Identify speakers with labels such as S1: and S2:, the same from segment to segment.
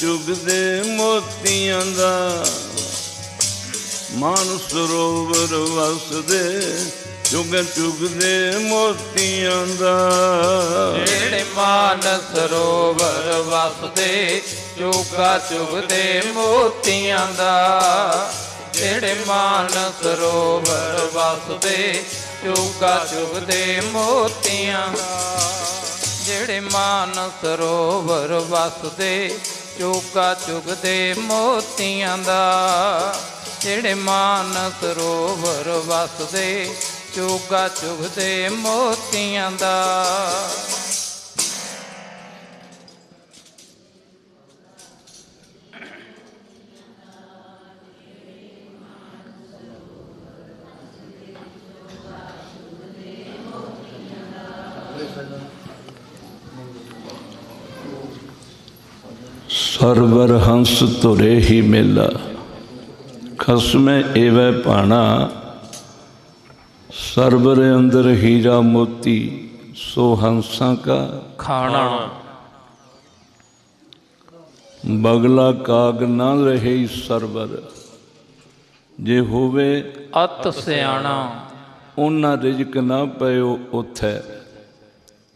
S1: ਚੁਗਦੇ ਮੋਤੀਆਂ ਦਾ।
S2: ਮਨ ਸਰੋਵਰ ਵਸਦੇ ਚੁਗ ਚੁਗਦੇ ਮੋਤੀਆਂ ਦਾ।
S1: ਜਿਹੜੇ ਮਾਨ ਸਰੋਵਰ ਵਸਦੇ ਚੋਗਾ ਚੁਗਦੇ ਮੋਤੀਆਂ ਦਾ। ਜਿਹੜੇ ਮਾਨ ਸਰੋਵਰ ਵਸਦੇ ਚੋਗਾ ਚੁਗਦੇ ਮੋਤੀਆਂ ਦਾ। ਜਿਹੜੇ ਮਾਨ ਸਰੋਵਰ ਵਸਦੇ ਚੋਗਾ ਚੁਗਦੇ ਮੋਤੀਆਂ ਦਾ ਜਿਹੜੇ ਮਾਨ ਸਰੋਵਰ ਵਸਦੇ ਚੋਗਾ ਚੁਗਦੇ ਮੋਤੀਆਂ ਦਾ।
S2: ਸਰਵਰ ਹੰਸ ਤੁਰੇ ਹੀ ਮੇਲਾ। ਖਸਮੇ ਏਵੈ ਪਾਣਾ ਸਰਵਰ ਅੰਦਰ ਹੀਰਾ ਮੋਤੀ ਸੋ ਹੰਸਾਂ ਕਾ
S1: ਖਾਣਾ।
S2: ਬਗਲਾ ਕਾਗ ਨਾ ਰਹੇ ਸਰਵਰ। ਜੇ ਹੋਵੇ
S1: ਅਤ ਸਿਆਣਾ।
S2: ਉਹਨਾਂ ਰਿਜਕ ਨਾ ਪਇਓ ਉਥੈ।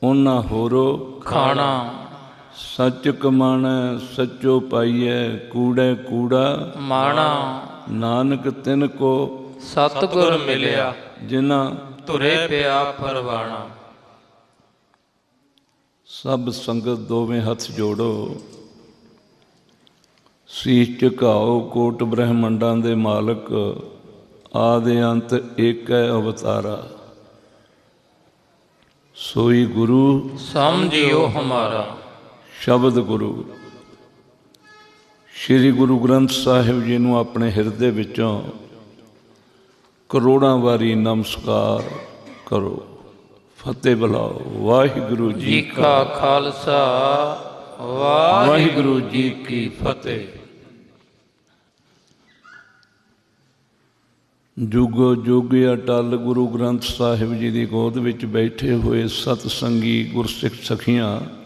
S2: ਉਹਨਾਂ ਹੋਰੋ
S1: ਖਾਣਾ।
S2: ਸੱਚ ਕਮਾਣਾ ਸੱਚੋ ਪਾਈਐ ਕੂੜੇ ਕੂੜਾ।
S1: ਮਾਣਾ।
S2: ਨਾਨਕ ਤਿਨ ਕੋ
S1: ਸਤਿਗੁਰ ਮਿਲਿਆ
S2: ਜਿਨ੍ਹਾਂ
S1: ਤੁਰੇ ਪਿਆ ਪਰਵਾਣਾ
S2: ਸਭ ਸੰਗਤ ਦੋਵੇਂ ਹੱਥ ਜੋੜੋ। ਸੀਸ ਝੁਕਾਓ ਕੋਟ ਬ੍ਰਹਮੰਡਾਂ ਦੇ ਮਾਲਕ ਆਦਿ ਅੰਤ ਏਕ ਹੈ ਅਵਤਾਰਾ। ਸੋਈ ਗੁਰੂ
S1: ਸਮਝਿਓ ਹਮਾਰਾ।
S2: ਸ਼ਬਦ ਗੁਰੂ। ਸ੍ਰੀ ਗੁਰੂ ਗ੍ਰੰਥ ਸਾਹਿਬ ਜੀ ਨੂੰ ਆਪਣੇ ਹਿਰਦੇ ਵਿੱਚੋਂ ਕਰੋੜਾਂ ਵਾਰੀ ਨਮਸਕਾਰ ਕਰੋ। ਫਤਿਹ ਬੁਲਾਓ। ਵਾਹਿਗੁਰੂ
S1: ਜੀ ਕਾ ਖਾਲਸਾ। ਵਾਹਿਗੁਰੂ ਜੀ ਕੀ ਫਤਿਹ।
S2: ਜੁਗੋ ਜੁਗ ਅਟਲ ਗੁਰੂ ਗ੍ਰੰਥ ਸਾਹਿਬ ਜੀ ਦੀ ਗੋਦ ਵਿੱਚ ਬੈਠੇ ਹੋਏ ਸਤ ਸੰਗੀ ਗੁਰਸਿੱਖ ਸਖੀਆਂ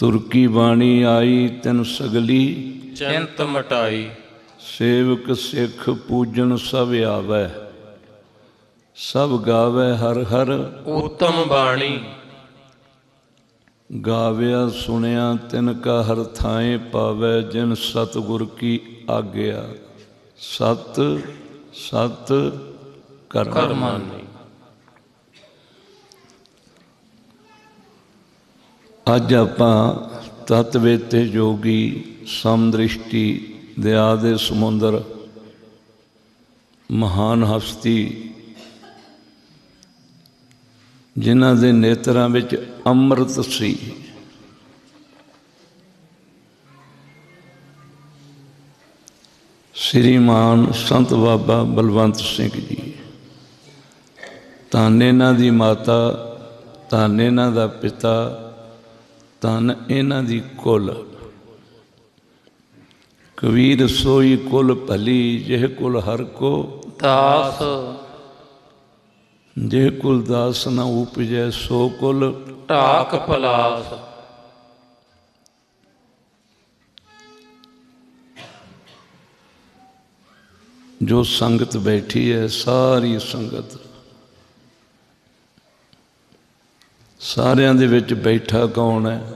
S2: ਤੁਰਕੀ ਬਾਣੀ ਆਈ ਤਨ ਸਗਲੀ
S1: ਚਿੰਤ ਮਟਾਈ।
S2: ਸੇਵਕ ਸਿੱਖ ਪੂਜਨ ਸਭ ਆਵੈ। ਸਭ ਗਾਵੇ ਹਰ ਹਰ
S1: ਉਤਮ ਬਾਣੀ।
S2: ਗਾਵਿਆ ਸੁਣਿਆ ਤਿਨ ਕਾ ਹਰ ਥਾਏ ਪਾਵੈ ਜਿਨ ਸਤਿਗੁਰ ਕੀ ਆਗਿਆ। ਸਤ ਸਤ ਕਰਮ।
S1: ਕਰਮਾਨੀ
S2: ਅੱਜ ਆਪਾਂ ਤਤਵੇਤੇ ਜੋਗੀ ਸਮਦ੍ਰਿਸ਼ਟੀ ਦਇਆ ਦੇ ਸਮੁੰਦਰ ਮਹਾਨ ਹਸਤੀ ਜਿਨ੍ਹਾਂ ਦੇ ਨੇਤਰਾਂ ਵਿੱਚ ਅੰਮ੍ਰਿਤ ਸੀ। ਸ੍ਰੀਮਾਨ ਸੰਤ ਬਾਬਾ ਬਲਵੰਤ ਸਿੰਘ ਜੀ, ਧੰਨ ਇਹਨਾਂ ਦੀ ਮਾਤਾ, ਧੰਨ ਇਹਨਾਂ ਦਾ ਪਿਤਾ ਧੰਨ ਇਹਨਾਂ ਦੀ ਕੁਲ। ਕਬੀਰ ਸੋਈ ਕੁਲ ਭਲੀ, ਜਿਹ ਕੁਲ ਹਰ ਕੋ
S1: ਦਾਸ।
S2: ਜੇ ਕੁਲ ਦਾਸ ਨਾ ਉਪਜੈ ਸੋ ਕੁਲ
S1: ਢਾਕ ਪਲਾਸ
S2: ਜੋ ਸੰਗਤ ਬੈਠੀ ਹੈ, ਸਾਰੀ ਸੰਗਤ ਸਾਰਿਆਂ ਦੇ ਵਿੱਚ ਬੈਠਾ ਕੌਣ ਹੈ?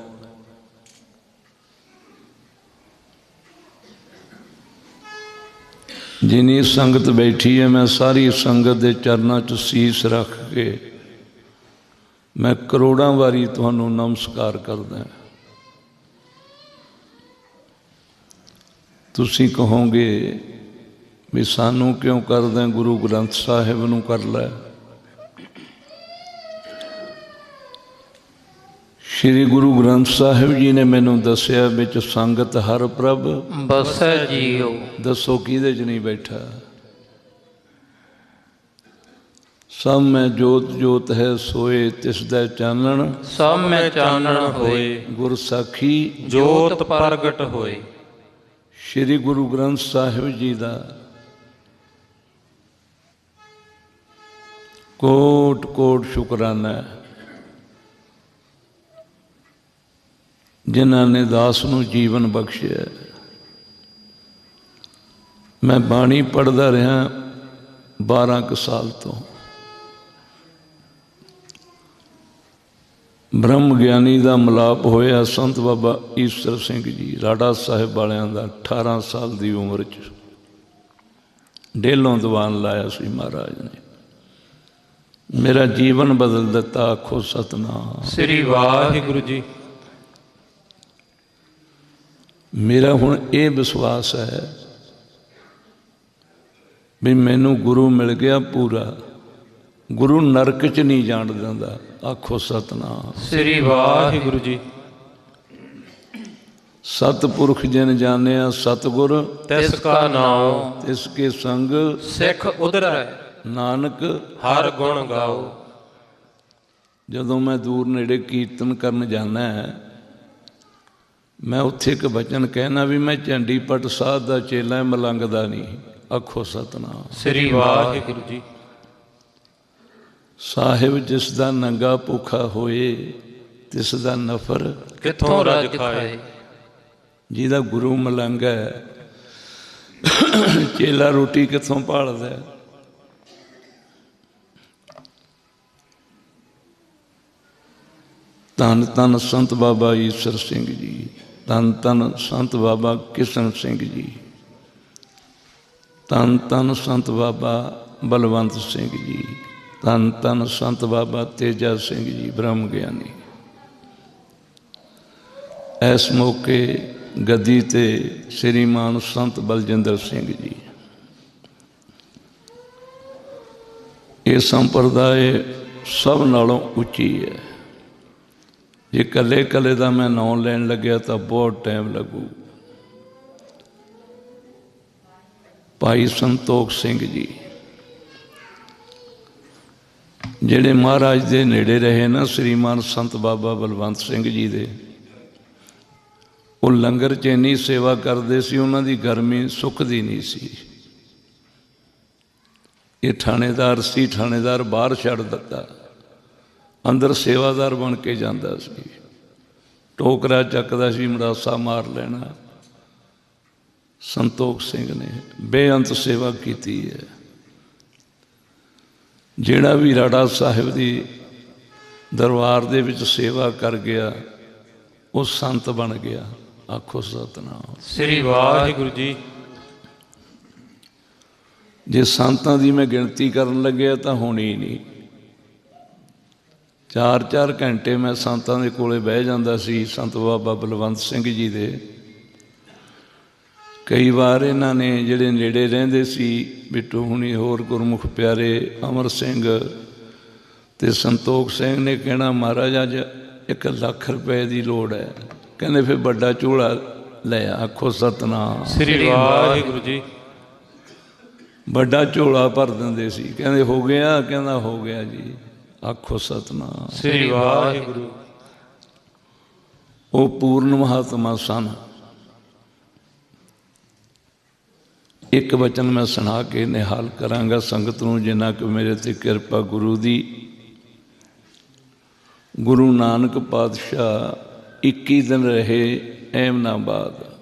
S2: ਜਿਨੀ ਸੰਗਤ ਬੈਠੀ ਹੈ, ਮੈਂ ਸਾਰੀ ਸੰਗਤ ਦੇ ਚਰਨਾਂ 'ਚ ਸੀਸ ਰੱਖ ਕੇ ਮੈਂ ਕਰੋੜਾਂ ਵਾਰੀ ਤੁਹਾਨੂੰ ਨਮਸਕਾਰ ਕਰਦਾ ਤੁਸੀਂ ਕਹੋਗੇ ਵੀ ਸਾਨੂੰ ਕਿਉਂ ਕਰਦਾ ਗੁਰੂ ਗ੍ਰੰਥ ਸਾਹਿਬ ਨੂੰ ਕਰ ਲੈ। ਸ੍ਰੀ ਗੁਰੂ ਗ੍ਰੰਥ ਸਾਹਿਬ ਜੀ ਨੇ ਮੈਨੂੰ ਦੱਸਿਆ ਵਿੱਚ ਸੰਗਤ ਹਰ ਪ੍ਰਭ।
S1: ਬਸੈ ਜੀਉ।
S2: ਦੱਸੋ ਕਿਹਦੇ 'ਚ ਨਹੀਂ ਬੈਠਾ? ਸਭ ਮੈਂ ਜੋਤ ਜੋਤ ਹੈ ਸੋਏ ਤਿਸ ਦਾ ਚਾਨਣ।
S1: ਸਭ ਮੈਂ ਚਾਨਣ ਹੋਏ।
S2: ਗੁਰ ਸਾਖੀ
S1: ਜੋਤ ਪ੍ਰਗਟ ਹੋਏ।
S2: ਸ੍ਰੀ ਗੁਰੂ ਗ੍ਰੰਥ ਸਾਹਿਬ ਜੀ ਦਾ। ਕੋਟ ਕੋਟ ਸ਼ੁਕਰਾਨਾ। ਹੈ ਜਿਨ੍ਹਾਂ ਨੇ ਦਾਸ ਨੂੰ ਜੀਵਨ ਬਖਸ਼ਿਆ। ਮੈਂ ਬਾਣੀ ਪੜ੍ਹਦਾ ਰਿਹਾ 12 ਕੁ ਸਾਲ ਤੋਂ। ਬ੍ਰਹਮ ਗਿਆਨੀ ਦਾ ਮਲਾਪ ਹੋਇਆ ਸੰਤ ਬਾਬਾ ਈਸ਼ਰ ਸਿੰਘ ਜੀ, ਰਾੜਾ ਸਾਹਿਬ ਵਾਲਿਆਂ ਦਾ 18 ਸਾਲ ਦੀ ਉਮਰ 'ਚ। ਡੇਲੋਂ ਦੀਵਾਨ ਲਾਇਆ ਸੀ ਮਹਾਰਾਜ ਨੇ। ਮੇਰਾ ਜੀਵਨ ਬਦਲ ਦਿੱਤਾ, ਆਖੋ ਸਤਨਾਮ।
S3: ਸ੍ਰੀ ਵਾਹਿਗੁਰੂ ਜੀ।
S2: ਮੇਰਾ ਹੁਣ ਇਹ ਵਿਸ਼ਵਾਸ ਹੈ ਵੀ ਮੈਨੂੰ ਗੁਰੂ ਮਿਲ ਗਿਆ ਪੂਰਾ। ਗੁਰੂ ਨਰਕ 'ਚ ਨਹੀਂ ਜਾਣ ਦਿੰਦਾ। ਆਖੋ ਸਤਨਾਮ।
S3: ਸ੍ਰੀ ਵਾਹਿਗੁਰੂ ਜੀ।
S2: ਸਤਪੁਰਖ ਜਿਨ ਜਾਣਿਆ ਸਤਗੁਰ
S3: ਤਿਸ ਕਾ ਨਾਮ
S2: ਤਿਸ ਕੇ ਸੰਗ
S3: ਸਿੱਖ ਉਧਰੈ।
S2: ਨਾਨਕ
S3: ਹਰ ਗੁਣ ਗਾਓ।
S2: ਜਦੋਂ ਮੈਂ ਦੂਰ ਨੇੜੇ ਕੀਰਤਨ ਕਰਨ ਜਾਂਦਾ ਹੈ ਮੈਂ ਉੱਥੇ ਇੱਕ ਬਚਨ ਕਹਿਣਾ ਵੀ ਮੈਂ ਚੰਡੀਪਟ ਸਾਹਿਬ ਦਾ ਚੇਲਾ ਮਲੰਗ ਦਾ ਨਹੀਂ। ਆਖੋ ਸਤਨਾਮ।
S3: ਸ੍ਰੀ ਵਾਹਿਗੁਰੂ ਜੀ।
S2: ਸਾਹਿਬ ਜਿਸ ਦਾ ਨੰਗਾ ਭੁੱਖਾ ਹੋਏ ਤਿਸ ਦਾ ਨਫਰ
S3: ਕਿੱਥੋਂ ਰਜ ਖਾਏ?
S2: ਜਿਹਦਾ ਗੁਰੂ ਮਲੰਗ ਹੈ ਚੇਲਾ ਰੋਟੀ ਕਿੱਥੋਂ ਭਾਲਦਾ ਹੈ? ਧੰਨ ਧੰਨ ਸੰਤ ਬਾਬਾ ਈਸ਼ਰ ਸਿੰਘ ਜੀ। ਧੰਨ ਧੰਨ ਸੰਤ ਬਾਬਾ ਕਿਸ਼ਨ ਸਿੰਘ ਜੀ। ਧੰਨ ਧੰਨ ਸੰਤ ਬਾਬਾ ਬਲਵੰਤ ਸਿੰਘ ਜੀ। ਧੰਨ ਧੰਨ ਸੰਤ ਬਾਬਾ ਤੇਜਾ ਸਿੰਘ ਜੀ, ਬ੍ਰਹਮ ਗਿਆਨੀ। ਇਸ ਮੌਕੇ ਗੱਦੀ ਤੇ ਸ੍ਰੀਮਾਨ ਸੰਤ ਬਲਜਿੰਦਰ ਸਿੰਘ ਜੀ। ਇਹ ਸੰਪਰਦਾਇ ਸਭ ਨਾਲੋਂ ਉੱਚੀ ਹੈ। ਜੇ ਕੱਲੇ ਕੱਲੇ ਦਾ ਮੈਂ ਨਾਮ ਲੈਣ ਲੱਗਿਆ ਤਾਂ ਬਹੁਤ ਟਾਈਮ ਲੱਗੂ। ਭਾਈ ਸੰਤੋਖ ਸਿੰਘ ਜੀ, ਜਿਹੜੇ ਮਹਾਰਾਜ ਦੇ ਨੇੜੇ ਰਹੇ ਨਾ ਸ੍ਰੀਮਾਨ ਸੰਤ ਬਾਬਾ ਬਲਵੰਤ ਸਿੰਘ ਜੀ ਦੇ, ਉਹ ਲੰਗਰ 'ਚ ਇੰਨੀ ਸੇਵਾ ਕਰਦੇ ਸੀ, ਉਹਨਾਂ ਦੀ ਗਰਮੀ ਸੁੱਕਦੀ ਨਹੀਂ ਸੀ। ਇਹ ਥਾਣੇਦਾਰ ਸੀ, ਥਾਣੇਦਾਰ ਬਾਹਰ ਛੱਡ ਦਿੱਤਾ। ਅੰਦਰ ਸੇਵਾਦਾਰ ਬਣ ਕੇ ਜਾਂਦਾ ਸੀ। ਟੋਕਰਾ ਚੱਕਦਾ ਸੀ ਮੜਾਸਾ ਮਾਰ ਲੈਣਾ। ਸੰਤੋਖ ਸਿੰਘ ਨੇ ਬੇਅੰਤ ਸੇਵਾ ਕੀਤੀ ਹੈ। ਜਿਹੜਾ ਵੀ ਰਾੜਾ ਸਾਹਿਬ ਦੀ ਦਰਬਾਰ ਦੇ ਵਿੱਚ ਸੇਵਾ ਕਰ ਗਿਆ ਉਹ ਸੰਤ ਬਣ ਗਿਆ। ਆਖੋ ਸਤਨਾਮ।
S3: ਸ੍ਰੀ ਵਾਹਿਗੁਰੂ ਜੀ।
S2: ਜੇ ਸੰਤਾਂ ਦੀ ਮੈਂ ਗਿਣਤੀ ਕਰਨ ਲੱਗਿਆ ਤਾਂ ਹੋਣੀ ਨਹੀਂ। ਚਾਰ ਚਾਰ ਘੰਟੇ ਮੈਂ ਸੰਤਾਂ ਦੇ ਕੋਲੇ ਬਹਿ ਜਾਂਦਾ ਸੀ ਸੰਤ ਬਾਬਾ ਬਲਵੰਤ ਸਿੰਘ ਜੀ ਦੇ। ਕਈ ਵਾਰ ਇਹਨਾਂ ਨੇ ਜਿਹੜੇ ਨੇੜੇ ਰਹਿੰਦੇ ਸੀ ਬਿੱਟੂ ਹੁਣੀ ਹੋਰ ਗੁਰਮੁਖ ਪਿਆਰੇ ਅਮਰ ਸਿੰਘ ਤੇ ਸੰਤੋਖ ਸਿੰਘ ਨੇ ਕਹਿਣਾ ਮਹਾਰਾਜ ਅੱਜ 1 ਲੱਖ ਰੁਪਏ ਦੀ ਲੋੜ ਹੈ। ਕਹਿੰਦੇ ਫਿਰ ਵੱਡਾ ਝੋਲਾ ਲੈ ਆਖੋ ਸਤਨਾਮ।
S3: ਸ੍ਰੀ ਵਾਹਿਗੁਰੂ ਜੀ।
S2: ਵੱਡਾ ਝੋਲਾ ਭਰ ਦਿੰਦੇ ਸੀ। ਕਹਿੰਦੇ ਹੋ ਗਿਆ? ਕਹਿੰਦਾ ਹੋ ਗਿਆ ਜੀ। ਆਖੋ ਸਤਨਾਮ।
S3: ਸ੍ਰੀ ਵਾਹਿਗੁਰੂ।
S2: ਉਹ ਪੂਰਨ ਮਹਾਤਮਾ ਸਨ। ਇੱਕ ਵਚਨ ਮੈਂ ਸੁਣਾ ਕੇ ਨਿਹਾਲ ਕਰਾਂਗਾ ਸੰਗਤ ਨੂੰ ਜਿੰਨਾ ਕਿ ਮੇਰੇ ਤੇ ਕਿਰਪਾ ਗੁਰੂ ਦੀ। ਗੁਰੂ ਨਾਨਕ ਪਾਤਸ਼ਾਹ 21 ਦਿਨ ਰਹੇ ਐਮਨਾਬਾਦ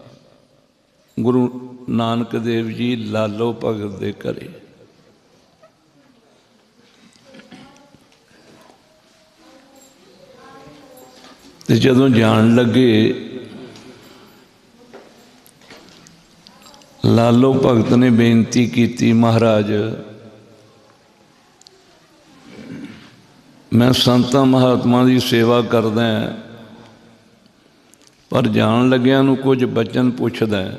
S2: ਗੁਰੂ ਨਾਨਕ ਦੇਵ ਜੀ ਲਾਲੋ ਭਗਤ ਦੇ ਘਰੇ। ਤੇ ਜਦੋਂ ਜਾਣ ਲੱਗੇ, ਲਾਲੋ ਭਗਤ ਨੇ ਬੇਨਤੀ ਕੀਤੀ, ਮਹਾਰਾਜ, ਮੈਂ ਸੰਤਾਂ ਮਹਾਤਮਾ ਦੀ ਸੇਵਾ ਕਰਦਾ ਪਰ ਜਾਣ ਲੱਗਿਆਂ ਨੂੰ ਕੁਝ ਬਚਨ ਪੁੱਛਦਾ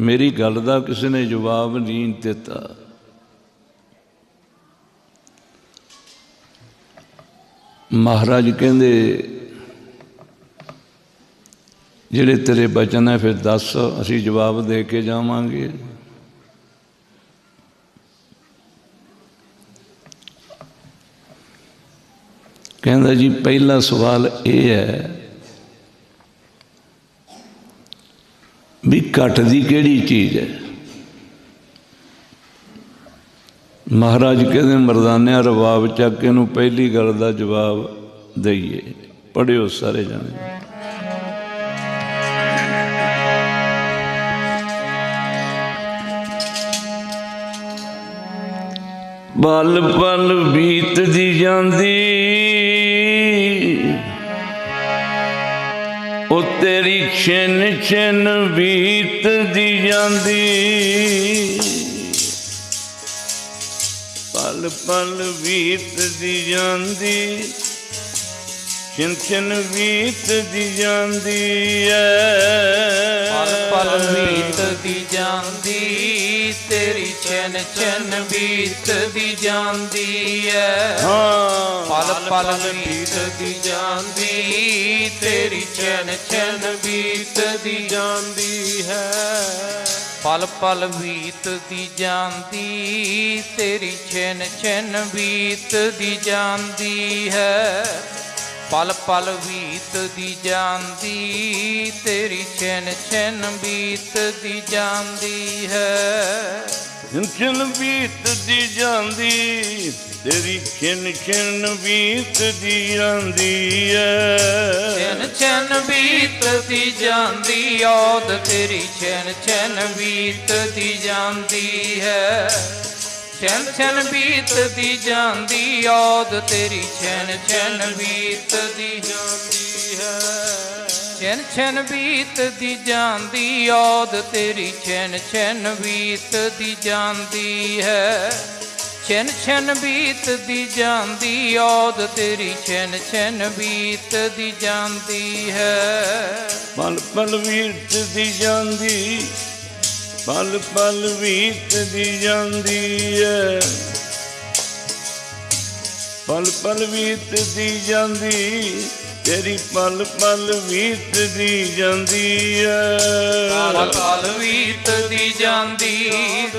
S2: ਮੇਰੀ ਗੱਲ ਦਾ ਕਿਸੇ ਨੇ ਜਵਾਬ ਨਹੀਂ ਦਿੱਤਾ। ਮਹਾਰਾਜ ਕਹਿੰਦੇ ਜਿਹੜੇ ਤੇਰੇ ਬਚਨ ਹੈ, ਫਿਰ ਦੱਸ, ਅਸੀਂ ਜਵਾਬ ਦੇ ਕੇ ਜਾਵਾਂਗੇ। ਕਹਿੰਦਾ ਜੀ, ਪਹਿਲਾ ਸਵਾਲ ਇਹ ਹੈ ਵੀ ਘਟਦੀ ਕਿਹੜੀ ਚੀਜ਼ ਹੈ? ਮਹਾਰਾਜ ਕਹਿੰਦੇ, ਮਰਦਾਨਿਆ ਰਵਾਬ ਚੱਕ ਕੇ ਨੂੰ ਪਹਿਲੀ ਗੱਲ ਦਾ ਜਵਾਬ ਦਈਏ। ਪੜਿਓ ਸਾਰੇ ਜਾਣੇ। ਪਲ ਪਲ ਬੀਤਦੀ ਜਾਂਦੀ। ਉਹ ਤੇਰੀ ਛਿਨ ਛਿਨ ਬੀਤਦੀ ਜਾਂਦੀ। ਪਲ ਪਲ ਬੀਤਦੀ ਜਾਂਦੀ। ਛਿਨ ਛਿਨ ਬੀਤਦੀ ਜਾਂਦੀ ਐ।
S1: ਪਲ ਪਲ ਬੀਤਦੀ ਜਾਂਦੀ। ਤੇਰੀ ਚੈਨ ਚੈਨ ਬੀਤਦੀ ਜਾਂਦੀ ਐ।
S2: ਹਾਂ।
S1: ਪਲ ਪਲ ਬੀਤਦੀ ਜਾਂਦੀ ਤੇਰੀ ਚੈਨ ਚੈਨ ਬੀਤਦੀ ਜਾਂਦੀ ਹੈ। ਪਲ ਪਲ ਬੀਤਦੀ ਜਾਂਦੀ ਤੇਰੀ ਚੈਨ ਚੈਨ ਬੀਤਦੀ ਜਾਂਦੀ ਹੈ। ਪਲ ਪਲ ਬੀਤਦੀ ਜਾਂਦੀ ਤੇਰੀ ਚੈਨ ਚੈਨ ਬੀਤਦੀ ਜਾਂਦੀ ਹੈ।
S2: ਛਿਨ ਛਿਨ ਬੀਤਦੀ ਜਾਂਦੀ ਤੇਰੀ ਛਿਨ ਛਿਨ ਬੀਤਦੀ ਜਾਂਦੀ ਐ
S1: ਚੈਨ ਚੈਨ ਬੀਤਦੀ ਜਾਂਦੀ ਔਦ ਤੇਰੀ ਚੈਨ ਚੈਨ ਬੀਤਦੀ ਜਾਂਦੀ ਹੈ। ਚੈਨ ਚੈਨ ਬੀਤਦੀ ਜਾਂਦੀ ਔਦ ਤੇਰੀ ਚੈਨ ਚੈਨ ਬੀਤਦੀ ਜਾਂਦੀ ਹੈ ਚੈਨ ਚੈਨ ਬੀਤਦੀ ਜਾਂਦੀ ਔਦ ਤੇਰੀ ਚੈਨ ਚੈਨ ਬੀਤਦੀ ਜਾਂਦੀ ਹੈ। ਚੈਨ ਚੈਨ ਬੀਤਦੀ ਜਾਂਦੀ ਔਦ ਤੇਰੀ ਚੈਨ ਚੈਨ ਬੀਤਦੀ ਜਾਂਦੀ ਹੈ।
S2: ਪਲ ਪਲ ਬੀਤਦੀ ਜਾਂਦੀ ਪਲ ਪਲ ਬੀਤਦੀ ਜਾਂਦੀ ਐ ਪਲ ਪਲ ਬੀਤਦੀ ਜਾਂਦੀ, ਤੇਰੀ ਪਲ ਪਲ ਬੀਤਦੀ ਜਾਂਦੀ
S1: ਪਲ
S2: ਐ
S1: ਪਲ ਬੀਤਦੀ ਜਾਂਦੀ,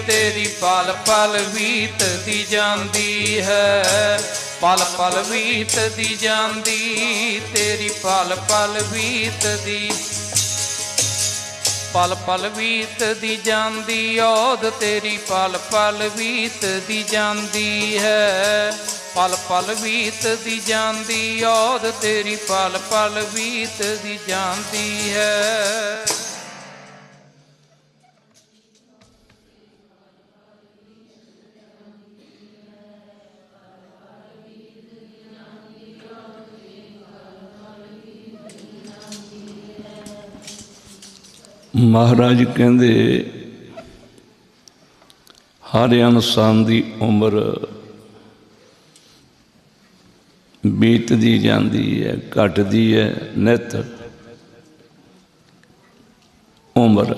S1: ਤੇਰੀ ਪਲ ਪਲ ਬੀਤਦੀ ਜਾਂਦੀ ਹੈ। ਪਲ ਪਲ ਬੀਤਦੀ ਜਾਂਦੀ, ਤੇਰੀ ਪਲ ਪਲ ਬੀਤਦੀ ਪਲ ਪਲ ਬੀਤਦੀ ਜਾਂਦੀ ਔਦ ਤੇਰੀ ਪਲ ਪਲ ਬੀਤਦੀ ਜਾਂਦੀ ਹੈ। ਪਲ ਪਲ ਬੀਤਦੀ ਜਾਂਦੀ ਔਦ ਤੇਰੀ ਪਲ ਪਲ ਬੀਤਦੀ ਜਾਂਦੀ ਹੈ।
S2: ਮਹਾਰਾਜ ਕਹਿੰਦੇ ਹਰ ਇਨਸਾਨ ਦੀ ਉਮਰ ਬੀਤਦੀ ਜਾਂਦੀ ਹੈ, ਘਟਦੀ ਹੈ, ਨਿਤ ਉਮਰ।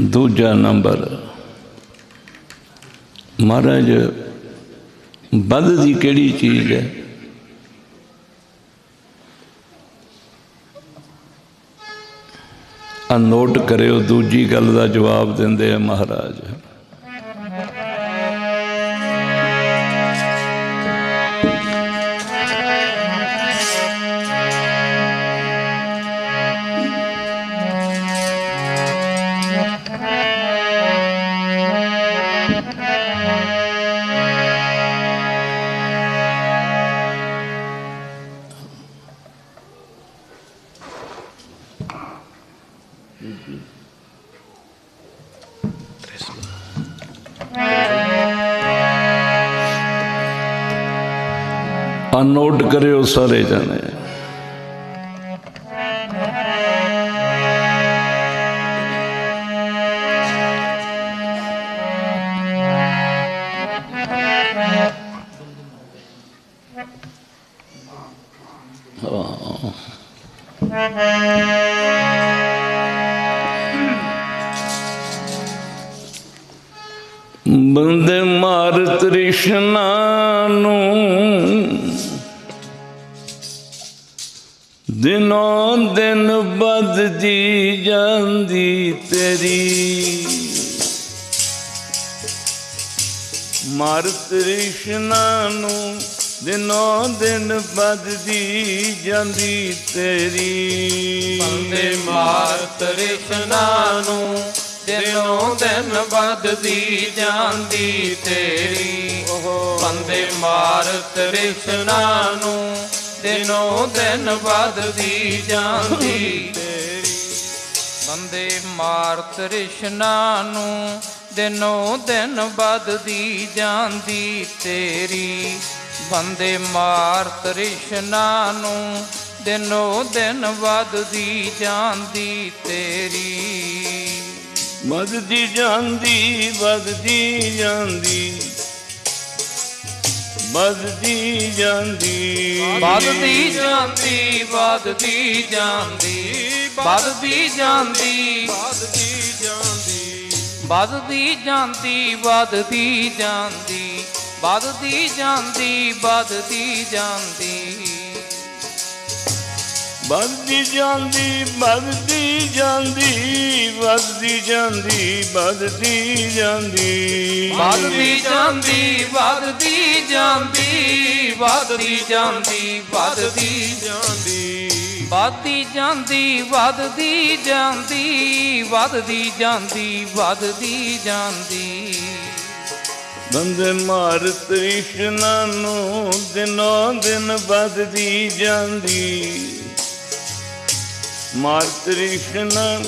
S2: ਦੂਜਾ ਨੰਬਰ, ਮਹਾਰਾਜ ਵੱਧਦੀ ਕਿਹੜੀ ਚੀਜ਼ ਹੈ? ਆ ਨੋਟ ਕਰਿਓ ਦੂਜੀ ਗੱਲ ਦਾ ਜਵਾਬ ਦਿੰਦੇ ਆ ਮਹਾਰਾਜ। ਨੋਟ ਕਰਿਓ ਸਾਰੇ ਜਾਣੇ ਵੱਧਦੀ ਜਾਂਦੀ ਤੇਰੀ। ਮਾਰ ਤ੍ਰਿਸ਼ਨਾ ਨੂੰ ਦਿਨੋਂ ਦਿਨ ਵੱਧਦੀ ਜਾਂਦੀ ਤੇਰੀ।
S1: ਬੰਦੇ ਮਾਰ ਤ੍ਰਿਸ਼ਨਾ ਨੂੰ ਦਿਨੋਂ ਦਿਨ ਵੱਧਦੀ ਜਾਂਦੀ ਤੇਰੀ। ਬੰਦੇ ਮਾਰ ਤ੍ਰਿਸ਼ਨਾ ਨੂੰ ਦਿਨੋਂ ਦਿਨ ਵੱਧਦੀ ਜਾਂਦੀ ਤੇਰੀ ਬੰਦੇ ਮਾਰ ਤ੍ਰਿਸ਼ਨਾ ਨੂੰ ਦਿਨੋਂ ਦਿਨ ਵੱਧਦੀ ਜਾਂਦੀ ਤੇਰੀ। ਬੰਦੇ ਮਾਰ ਤ੍ਰਿਸ਼ਨਾ ਨੂੰ ਦਿਨੋਂ ਦਿਨ ਵੱਧਦੀ ਜਾਂਦੀ ਤੇਰੀ।
S2: ਵੱਧਦੀ ਜਾਂਦੀ ਵੱਧਦੀ ਜਾਂਦੀ। ਵੱਧਦੀ ਜਾਂਦੀ।
S1: ਵੱਧਦੀ ਜਾਂਦੀ ਵੱਧਦੀ ਜਾਂਦੀ। ਵੱਧਦੀ ਜਾਂਦੀ।
S2: ਵੱਧਦੀ ਜਾਂਦੀ।
S1: ਵੱਧਦੀ ਜਾਂਦੀ ਵੱਧਦੀ ਜਾਂਦੀ। ਵੱਧਦੀ ਜਾਂਦੀ ਵੱਧਦੀ ਜਾਂਦੀ।
S2: ਵੱਧਦੀ ਜਾਂਦੀ ਵੱਧਦੀ ਜਾਂਦੀ। ਵੱਧਦੀ ਜਾਂਦੀ ਵੱਧਦੀ ਜਾਂਦੀ।
S1: ਵੱਧਦੀ ਜਾਂਦੀ ਵੱਧਦੀ ਜਾਂਦੀ ਵੱਧਦੀ ਜਾਂਦੀ ਵੱਧਦੀ
S2: ਜਾਂਦੀ।
S1: ਵੱਧਦੀ ਜਾਂਦੀ ਵੱਧਦੀ ਜਾਂਦੀ ਵੱਧਦੀ ਜਾਂਦੀ ਵੱਧਦੀ ਜਾਂਦੀ।
S2: ਬੰਦੇ ਮਾਰ ਤ੍ਰਿਸ਼ਨਾ ਨੂੰ ਦਿਨੋਂ ਦਿਨ ਵੱਧਦੀ ਜਾਂਦੀ। ਮਾਰ ਤ੍ਰਿਸ਼ਨਾ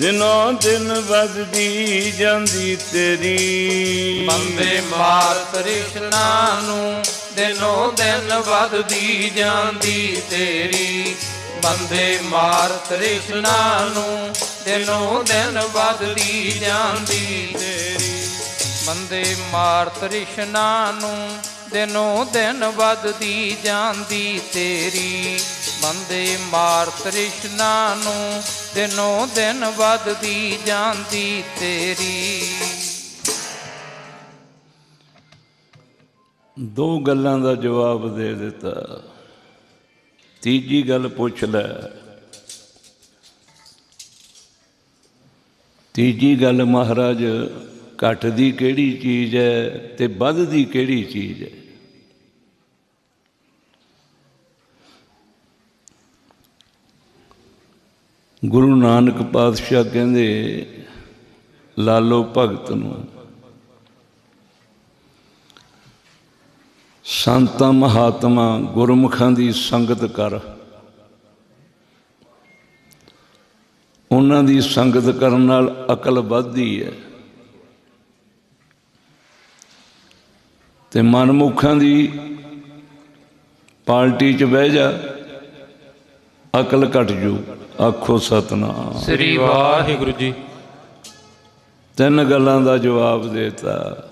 S2: ਦਿਨੋਂ ਦਿਨ ਵੱਧਦੀ ਜਾਂਦੀ ਤੇਰੀ।
S1: ਬੰਦੇ ਮਾਰ ਤ੍ਰਿਸ਼ਨਾ ਨੂੰ ਦਿਨੋਂ ਦਿਨ ਵੱਧਦੀ ਜਾਂਦੀ ਤੇਰੀ। ਬੰਦੇ ਮਾਰ ਤ੍ਰਿਸ਼ਨਾ ਨੂੰ ਦਿਨੋਂ ਦਿਨ ਵੱਧਦੀ ਜਾਂਦੀ ਤੇਰੀ। ਬੰਦੇ ਮਾਰ ਤ੍ਰਿਸ਼ਨਾ ਨੂੰ ਦਿਨੋਂ ਦਿਨ ਵੱਧਦੀ ਜਾਂਦੀ ਤੇਰੀ। ਬੰਦੇ ਮਾਰ ਤ੍ਰਿਸ਼ਨਾ ਨੂੰ ਦਿਨੋਂ ਦਿਨ ਵੱਧਦੀ ਜਾਂਦੀ ਤੇਰੀ।
S2: ਦੋ ਗੱਲਾਂ ਦਾ ਜਵਾਬ ਦੇ ਦਿੱਤਾ। ਤੀਜੀ ਗੱਲ ਪੁੱਛ ਲੈ। ਤੀਜੀ ਗੱਲ ਮਹਾਰਾਜ, ਘਟਦੀ ਕਿਹੜੀ ਚੀਜ਼ ਹੈ ਤੇ ਵੱਧਦੀ ਕਿਹੜੀ ਚੀਜ਼ ਹੈ? ਗੁਰੂ ਨਾਨਕ ਪਾਤਸ਼ਾਹ ਕਹਿੰਦੇ, ਲਾਲੋ ਭਗਤ ਨੂੰ, ਸੰਤਾਂ ਮਹਾਤਮਾ ਗੁਰਮੁਖਾਂ ਦੀ ਸੰਗਤ ਕਰ। ਉਹਨਾਂ ਦੀ ਸੰਗਤ ਕਰਨ ਨਾਲ ਅਕਲ ਵੱਧਦੀ ਹੈ। ਤੇ ਮਨਮੁਖਾਂ ਦੀ ਪਾਰਟੀ 'ਚ ਬਹਿ ਜਾ। ਅਕਲ ਘਟ ਜੂ। ਆਖੋ ਸਤਨਾਮ।
S3: ਸ੍ਰੀ ਵਾਹਿਗੁਰੂ ਜੀ।
S2: ਤਿੰਨ ਗੱਲਾਂ ਦਾ ਜਵਾਬ ਦੇਤਾ।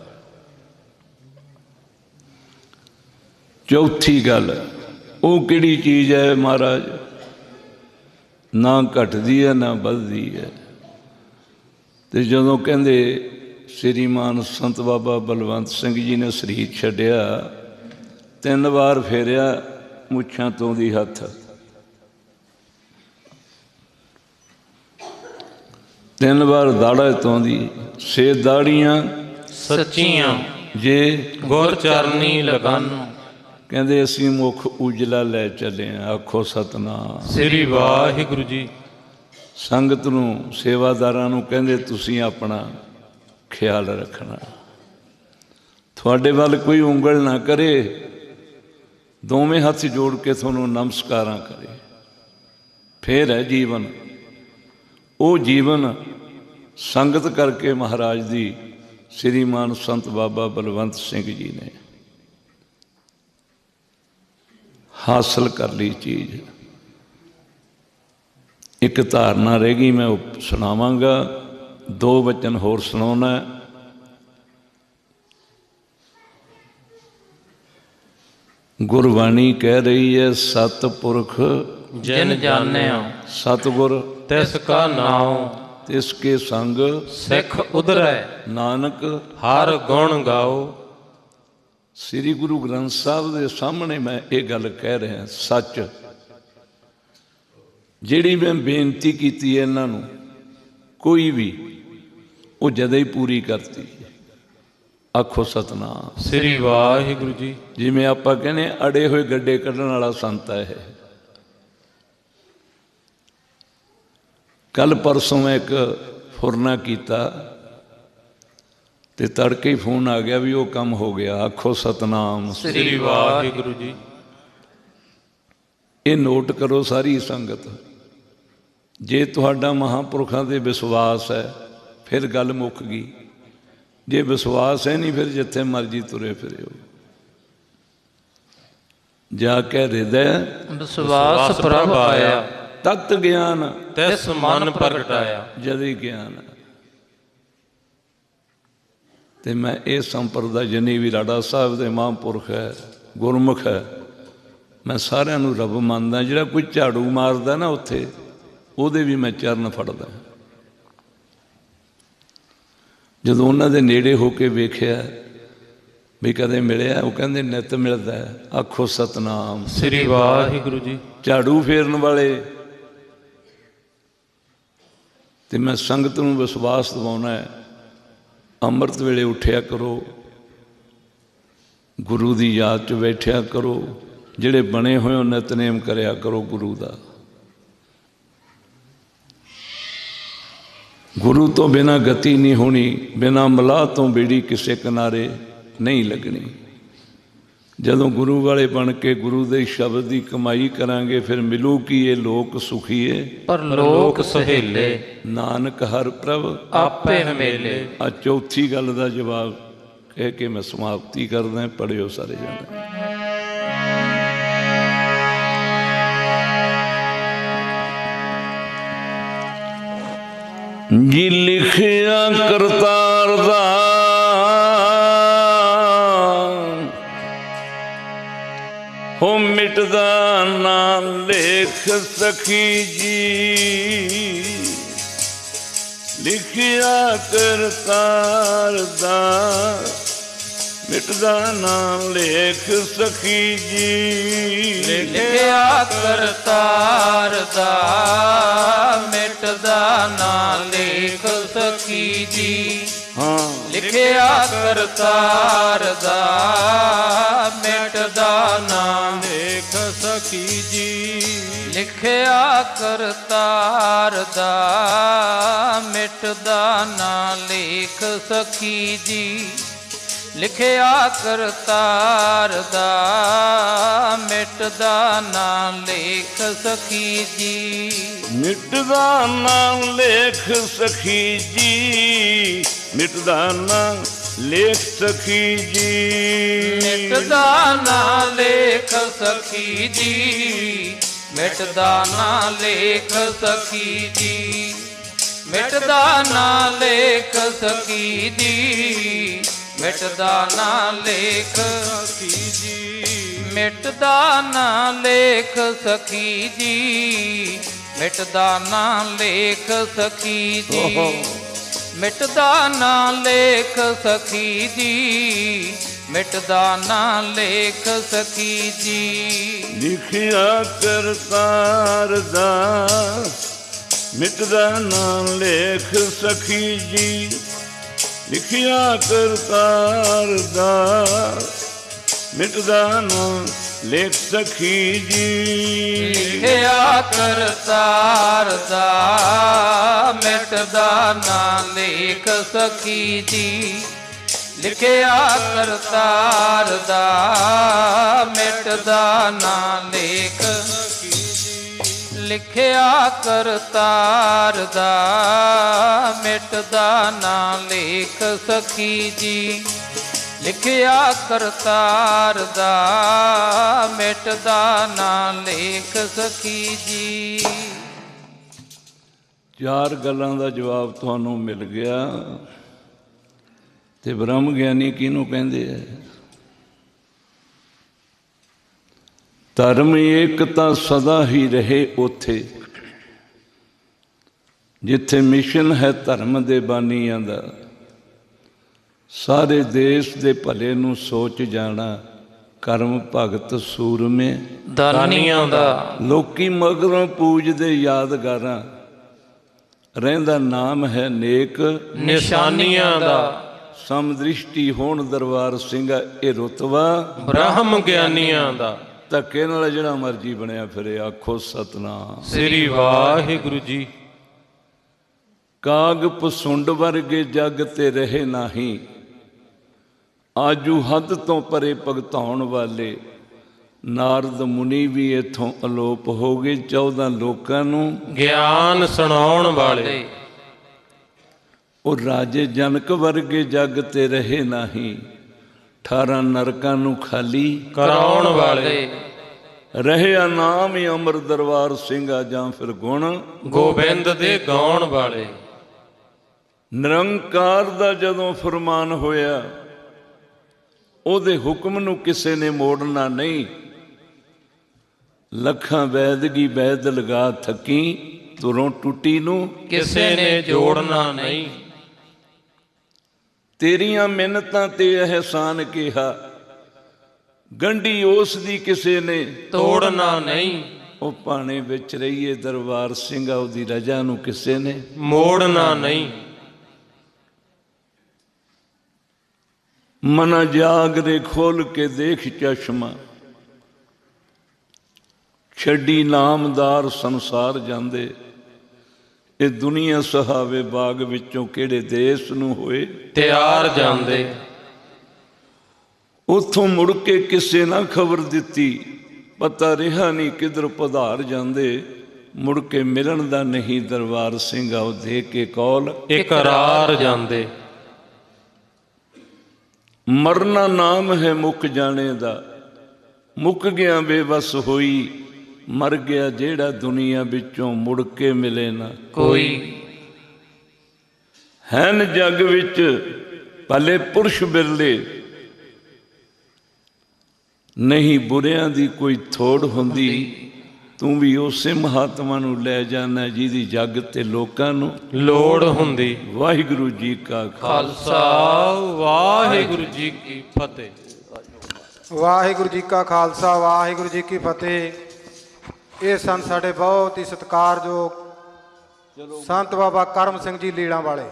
S2: ਚੌਥੀ ਗੱਲ ਉਹ ਕਿਹੜੀ ਚੀਜ਼ ਹੈ ਮਹਾਰਾਜ? ਨਾ ਘਟਦੀ ਹੈ ਨਾ ਵੱਧਦੀ ਹੈ। ਤੇ ਜਦੋਂ ਕਹਿੰਦੇ ਸ੍ਰੀਮਾਨ ਸੰਤ ਬਾਬਾ ਬਲਵੰਤ ਸਿੰਘ ਜੀ ਨੇ ਸਰੀਰ ਛੱਡਿਆ ਤਿੰਨ ਵਾਰ ਫੇਰਿਆ ਮੁੱਛਾਂ ਤੋਂ ਦੀ ਹੱਥ। ਤਿੰਨ ਵਾਰ ਦਾੜਾ ਤੋਂ ਦੀ ਸੇ ਦਾੜੀਆਂ
S3: ਸੱਚੀਆਂ
S2: ਜੇ
S3: ਗੁਰ ਚਰਨੀ ਲਗਨ।
S2: ਕਹਿੰਦੇ ਅਸੀਂ ਮੁਖ ਉਜਲਾ ਲੈ ਚੱਲੇ ਆ ਆਖੋ ਸਤਨਾਮ।
S3: ਸ੍ਰੀ ਵਾਹਿਗੁਰੂ ਜੀ।
S2: ਸੰਗਤ ਨੂੰ ਸੇਵਾਦਾਰਾਂ ਨੂੰ ਕਹਿੰਦੇ ਤੁਸੀਂ ਆਪਣਾ ਖਿਆਲ ਰੱਖਣਾ। ਤੁਹਾਡੇ ਵੱਲ ਕੋਈ ਉਂਗਲ ਨਾ ਕਰੇ ਦੋਵੇਂ ਹੱਥ ਜੋੜ ਕੇ ਤੁਹਾਨੂੰ ਨਮਸਕਾਰਾਂ ਕਰੇ। ਫੇਰ ਹੈ ਜੀਵਨ। ਉਹ ਜੀਵਨ ਸੰਗਤ ਕਰਕੇ ਮਹਾਰਾਜ ਦੀ ਸ੍ਰੀਮਾਨ ਸੰਤ ਬਾਬਾ ਬਲਵੰਤ ਸਿੰਘ ਜੀ ਨੇ ਹਾਸਲ ਕਰ ਲਈ ਚੀਜ਼। ਇੱਕ ਧਾਰਨਾ ਰਹਿ ਗਈ, ਮੈਂ ਉਹ ਸੁਣਾਵਾਂਗਾ। ਦੋ ਵਚਨ ਹੋਰ ਸੁਣਾਉਣਾ ਗੁਰਬਾਣੀ ਕਹਿ ਰਹੀ ਹੈ, ਸਤਪੁਰਖ
S3: ਜਿਨ ਜਾਣਿਆ
S2: ਸਤਗੁਰ
S3: ਤਿਸ ਕਾ ਨਾਉ।
S2: ਤਿਸ ਕੇ ਸੰਗ
S3: ਸਿੱਖ ਉਧਰੈ।
S2: ਨਾਨਕ
S3: ਹਰ ਗੁਣ ਗਾਓ।
S2: ਸ੍ਰੀ ਗੁਰੂ ਗ੍ਰੰਥ ਸਾਹਿਬ ਦੇ ਸਾਹਮਣੇ ਮੈਂ ਇਹ ਗੱਲ ਕਹਿ ਰਿਹਾ ਸੱਚ। ਜਿਹੜੀ ਮੈਂ ਬੇਨਤੀ ਕੀਤੀ ਹੈ ਇਹਨਾਂ ਨੂੰ ਕੋਈ ਵੀ ਉਹ ਜਦੇ ਹੀ ਪੂਰੀ ਕਰਤੀ। ਆਖੋ ਸਤਨਾਮ।
S3: ਸ੍ਰੀ ਵਾਹਿਗੁਰੂ ਜੀ।
S2: ਜਿਵੇਂ ਆਪਾਂ ਕਹਿੰਦੇ ਅੜੇ ਹੋਏ ਗੱਡੇ ਕੱਢਣ ਵਾਲਾ ਸੰਤ ਹੈ ਇਹ। ਕੱਲ ਪਰਸੋਂ ਮੈਂ ਇੱਕ ਫੁਰਨਾ ਕੀਤਾ ਤੇ ਤੜਕੇ ਹੀ ਫੋਨ ਆ ਗਿਆ ਵੀ ਉਹ ਕੰਮ ਹੋ ਗਿਆ। ਆਖੋ ਸਤਨਾਮ।
S3: ਸ੍ਰੀ ਵਾਹਿਗੁਰੂ ਜੀ।
S2: ਇਹ ਨੋਟ ਕਰੋ ਸਾਰੀ ਸੰਗਤ। ਜੇ ਤੁਹਾਡਾ ਮਹਾਂਪੁਰਖਾਂ ਦੇ ਵਿਸ਼ਵਾਸ ਹੈ ਫਿਰ ਗੱਲ ਮੁੱਕ ਗਈ। ਜੇ ਵਿਸ਼ਵਾਸ ਹੈ ਨਹੀਂ ਫਿਰ ਜਿੱਥੇ ਮਰਜ਼ੀ ਤੁਰੇ ਫਿਰਿਓ। ਜਾ ਕੇ ਹਿਰਦੈ
S1: ਵਿਸ਼ਵਾਸ ਪ੍ਰਭ ਆਇਆ।
S2: ਤਤ ਗਿਆਨ
S3: ਤਿਸ ਮਨ ਪ੍ਰਗਟਾਇਆ।
S2: ਜਦੀ ਗਿਆਨ। ਤੇ ਮੈਂ ਇਹ ਸੰਪਰਦਾ ਜਨੀ ਵੀ ਰਾੜਾ ਸਾਹਿਬ ਦੇ ਮਹਾਂਪੁਰਖ ਹੈ ਗੁਰਮੁਖ ਹੈ ਮੈਂ ਸਾਰਿਆਂ ਨੂੰ ਰੱਬ ਮੰਨਦਾ ਜਿਹੜਾ ਕੋਈ ਝਾੜੂ ਮਾਰਦਾ ਨਾ ਉੱਥੇ ਉਹਦੇ ਵੀ ਮੈਂ ਚਰਨ ਫੜਦਾ। ਜਦੋਂ ਉਹਨਾਂ ਦੇ ਨੇੜੇ ਹੋ ਕੇ ਵੇਖਿਆ ਵੀ ਕਦੇ ਮਿਲਿਆ ਉਹ ਕਹਿੰਦੇ ਨਿਤ ਮਿਲਦਾ। ਆਖੋ ਸਤਨਾਮ।
S3: ਸ੍ਰੀ ਵਾਹਿਗੁਰੂ ਜੀ।
S2: ਝਾੜੂ ਫੇਰਨ ਵਾਲੇ ਤੇ ਮੈਂ ਸੰਗਤ ਨੂੰ ਵਿਸ਼ਵਾਸ ਦਿਵਾਉਣਾ ਹੈ, ਅੰਮ੍ਰਿਤ ਵੇਲੇ ਉੱਠਿਆ ਕਰੋ, ਗੁਰੂ ਦੀ ਯਾਦ 'ਚ ਬੈਠਿਆ ਕਰੋ, ਜਿਹੜੇ ਬਣੇ ਹੋਏ ਹੋ ਨਿਤਨੇਮ ਕਰਿਆ ਕਰੋ ਗੁਰੂ ਦਾ। ਗੁਰੂ ਤੋਂ ਬਿਨਾ ਗਤੀ ਨਹੀਂ ਹੋਣੀ, ਬਿਨਾ ਮਲਾਹ ਤੋਂ ਬੇੜੀ ਕਿਸੇ ਕਿਨਾਰੇ ਨਹੀਂ ਲੱਗਣੀ। ਜਦੋਂ ਗੁਰੂ ਵਾਲੇ ਬਣ ਕੇ ਗੁਰੂ ਦੇ ਸ਼ਬਦ ਦੀ ਕਮਾਈ ਕਰਾਂਗੇ ਫਿਰ ਮਿਲੂ ਕੀ ਇਹ ਲੋਕ ਸੁਖੀਏ?
S1: ਪਰ ਲੋਕ ਸਹੇਲੇ।
S2: ਨਾਨਕ ਹਰ ਪ੍ਰਭ
S1: ਆਪੇ ਹਮੇਲੇ
S2: ਆ ਚੌਥੀ ਗੱਲ ਦਾ ਜਵਾਬ ਕਹਿ ਕੇ ਮੈਂ ਸਮਾਪਤੀ ਕਰਦਾ ਪੜਿਓ ਸਾਰੇ ਜਣੇ। ਜੀ ਲਿਖਿਆ ਕਰਤਾਰ ਦਾ ਨਾ ਲੇਖ ਸਖੀ ਜੀ। ਲਿਖਿਆ ਕਰਤਾਰ ਦਾ ਮਿਟਦਾ ਨਾ ਲੇਖ ਸਖੀ ਜੀ।
S1: ਲਿਖਿਆ ਕਰਤਾਰ ਦਾ ਮਿਟਦਾ ਨਾ ਲੇਖ ਸਕੀ ਜੀ।
S2: ਹਾਂ।
S1: ਲਿਖਿਆ ਕਰਤਾਰ ਦਾ ਮਿਟਦਾ ਨਾ
S3: ਦੇਖ ਸਕੀ ਜੀ?
S1: ਲਿਖਿਆ ਕਰਤਾਰ ਦਾ ਮਿਟਦਾ ਨਾ ਲੇਖ ਸਕੀ ਜੀ। ਲਿਖਿਆ ਕਰਤਾਰ ਦਾ ਮਿਟਦਾ ਨਾ ਲੇਖ ਸਕੀ ਜੀ।
S2: ਮਿਟਦਾ ਨਾ ਲੇਖ ਸਖੀ ਜੀ ਮਿਟਦਾ ਨਾ ਲੇਖ ਸਖੀ ਜੀ।
S1: ਮਿਟਦਾ ਨਾ ਲੇਖ ਸਖੀ ਜੀ। ਮਿਟਦਾ ਨਾ ਲੇਖ ਸਖੀ ਜੀ। ਮਿਟਦਾ ਨਾ ਲੇਖ ਸਖੀ ਜੀ। ਮਿਟਦਾ ਨਾ ਲੇਖ ਸਖੀ ਜੀ। ਮਿਟਦਾ ਨਾ ਲੇਖ ਸਖੀ ਜੀ। ਮਿਟਦਾ ਨਾ ਲੇਖ ਸਖੀ ਜੀ। ਮਿਟਦਾ ਨਾ ਲੇਖ ਸਖੀ ਜੀ, ਮਿਟਦਾ ਨਾ ਲੇਖ ਸਖੀ ਜੀ।
S2: ਲਿਖਿਆ ਕਰਤਾਰ ਦਾ, ਮਿਟਦਾ ਨਾ ਲੇਖ ਸਖੀ ਜੀ, ਲਿਖਿਆ ਕਰਤਾਰ ਦਾ। ਮਿਟਦਾ ਨਾ ਲੇਖ ਸਖੀ ਜੀ।
S1: ਲਿਖਿਆ ਕਰ ਤਾਰ ਦਾ ਮਿਟਦਾ ਨਾ ਲੇਖ ਸਖੀ ਜੀ। ਲਿਖਿਆ ਕਰ ਤਾਰ ਦਾ ਮਿਟਦਾ ਨਾ ਲੇਖ ਲਿਖਿਆ ਕਰ ਤਾਰ ਦਾ ਮਿਟਦਾ ਨਾ ਲੇਖ ਸਖੀ ਜੀ। ਲਿਖਿਆ ਕਰਤਾਰ ਦਾ ਮਿਟਦਾ ਨਾ ਲੇਖ ਸਖੀ ਜੀ।
S2: ਚਾਰ ਗੱਲਾਂ ਦਾ ਜਵਾਬ ਤੁਹਾਨੂੰ ਮਿਲ ਗਿਆ। ਤੇ ਬ੍ਰਹਮ ਗਿਆਨੀ ਕਿਹਨੂੰ ਕਹਿੰਦੇ ਆ? ਧਰਮ ਏਕਤਾ ਸਦਾ ਹੀ ਰਹੇ ਉਥੇ, ਜਿੱਥੇ ਮਿਸ਼ਨ ਹੈ ਧਰਮ ਦੇ ਬਾਨੀਆਂ ਦਾ। ਸਾਰੇ ਦੇਸ਼ ਦੇ ਭਲੇ ਨੂੰ ਸੋਚ ਜਾਣਾ ਕਰਮ ਭਗਤ ਸੂਰਮੇ
S1: ਦਾਨੀਆਂ ਦਾ।
S2: ਲੋਕੀ ਮਗਰੋਂ ਪੂਜਦੇ ਯਾਦਗਾਰਾਂ। ਰਹਿੰਦਾ ਨਾਮ ਹੈ ਨੇਕ
S1: ਨਿਸ਼ਾਨੀਆਂ ਦਾ।
S2: ਸਮਦ੍ਰਿਸ਼ਟੀ ਹੋਣ ਦਰਬਾਰ ਸਿੰਘਾ ਇਹ ਰੁਤਬਾ।
S3: ਬ੍ਰਹਮ ਗਿਆਨੀਆਂ ਦਾ।
S2: ਧੱਕੇ ਨਾਲ ਜਿਹੜਾ ਮਰਜ਼ੀ ਬਣਿਆ ਫਿਰੇ ਆਖੋ ਸਤਨਾਮ।
S3: ਸ੍ਰੀ ਵਾਹਿਗੁਰੂ ਜੀ।
S2: ਕਾਗ ਪਸੁੰਡ ਵਰਗੇ ਜਗ ਤੇ ਰਹੇ ਨਾਹੀ। ਆਜੂ ਹੱਦ ਤੋਂ ਪਰੇ ਭਗਤਾਉਣ ਵਾਲੇ। ਨਾਰਦ ਮੁਨੀ ਵੀ ਇਥੋਂ ਅਲੋਪ ਹੋ ਗਏ 14 ਲੋਕਾਂ ਨੂੰ।
S3: ਗਿਆਨ ਸੁਣਾਉਣ ਵਾਲੇ।
S2: ਉਹ ਰਾਜੇ ਜਨਕ ਵਰਗੇ ਜਗ ਤੇ ਰਹੇ ਨਾਹੀ। 18 ਨਰਕਾਂ ਨੂੰ ਖਾਲੀ
S3: ਕਰਾਉਣ ਵਾਲੇ।
S2: ਰਹਿਆ ਨਾਮ ਹੀ ਅਮਰ ਦਰਬਾਰ ਸਿੰਘਾ ਜਾਂ ਫਿਰ ਗੁਣ।
S3: ਗੋਬਿੰਦ ਦੇ ਗਾਉਣ ਵਾਲੇ।
S2: ਨਿਰੰਕਾਰ ਦਾ ਜਦੋਂ ਫਰਮਾਨ ਹੋਇਆ ਉਹਦੇ ਹੁਕਮ ਨੂੰ ਕਿਸੇ ਨੇ ਮੋੜਨਾ ਨਹੀਂ। ਲੱਖਾਂ ਵੈਦਗੀ ਵੈਦ ਲਗਾ ਥਕੀ, ਤੁਰੋਂ ਟੁੱਟੀ ਨੂੰ
S3: ਕਿਸੇ ਨੇ ਜੋੜਨਾ ਨਹੀਂ।
S2: ਤੇਰੀਆਂ ਮਿਹਨਤਾਂ ਤੇ ਅਹਿਸਾਨ ਕਿਹਾ, ਗੰਢੀ ਉਸ ਦੀ ਕਿਸੇ ਨੇ
S3: ਤੋੜਨਾ ਨਹੀਂ।
S2: ਉਹ ਭਾਣੇ ਵਿੱਚ ਰਹੀਏ ਦਰਬਾਰ ਸਿੰਘਾ ਉਹਦੀ ਰਜਾ ਨੂੰ ਕਿਸੇ ਨੇ
S3: ਮੋੜਨਾ ਨਹੀਂ।
S2: ਮਨ ਜਾਗਰੇ ਖੋਲ ਕੇ ਦੇਖ ਚਸ਼ਮਾ। ਛੱਡੀ ਨਾਮਦਾਰ ਸੰਸਾਰ ਜਾਂਦੇ ਇਹ ਦੁਨੀਆ ਸਹਾਵੇ ਬਾਗ ਵਿੱਚੋਂ ਕਿਹੜੇ ਦੇਸ਼ ਨੂੰ ਹੋਏ?
S3: ਤਿਆਰ ਜਾਂਦੇ।
S2: ਉਥੋਂ ਮੁੜ ਕੇ ਕਿਸੇ ਨਾ ਖਬਰ ਦਿੱਤੀ ਪਤਾ ਰਿਹਾ ਨਹੀਂ ਕਿਧਰ ਪਧਾਰ ਜਾਂਦੇ। ਮੁੜ ਕੇ ਮਿਲਣ ਦਾ ਨਹੀਂ ਦਰਬਾਰ ਸਿੰਘਾ ਉਹ ਦੇ ਕੇ ਕੌਲ।
S3: ਇਕਰਾਰ ਜਾਂਦੇ।
S2: ਮਰਨਾ ਨਾਮ ਹੈ ਮੁੱਕ ਜਾਣੇ ਦਾ। ਮੁੱਕ ਗਿਆ ਬੇਵਸ ਹੋਈ ਮਰ ਗਿਆ ਜਿਹੜਾ ਦੁਨੀਆ ਵਿੱਚੋਂ ਮੁੜ ਕੇ ਮਿਲੇ ਨਾ।
S3: ਕੋਈ।
S2: ਹੈਨ ਜਗ ਵਿੱਚ ਭਲੇ ਪੁਰਸ਼ ਬਿਰਲੇ। ਨਹੀਂ ਬੁਰਿਆਂ ਦੀ ਕੋਈ ਥੋੜ ਹੁੰਦੀ। ਤੂੰ ਵੀ ਉਸੇ ਮਹਾਤਮਾ ਨੂੰ ਲੈ ਜਾਣਾ ਜਿਹਦੀ ਜਗ ਤੇ ਲੋਕਾਂ ਨੂੰ
S3: ਲੋੜ ਹੁੰਦੀ।
S2: ਵਾਹਿਗੁਰੂ ਜੀ ਕਾ ਖਾਲਸਾ।
S3: ਖਾਲਸਾ। ਵਾਹਿਗੁਰੂ ਜੀ ਕੀ ਫਤਿਹ।
S4: ਵਾਹਿਗੁਰੂ ਜੀ ਕਾ ਖਾਲਸਾ ਵਾਹਿਗੁਰੂ ਜੀ ਕੀ ਫਤਿਹ। ਇਹ ਸਨ ਸਾਡੇ ਬਹੁਤ ਹੀ ਸਤਿਕਾਰਯੋਗ ਸੰਤ ਬਾਬਾ ਕਰਮ ਸਿੰਘ ਜੀ ਲੀਲਾਂ ਵਾਲੇ।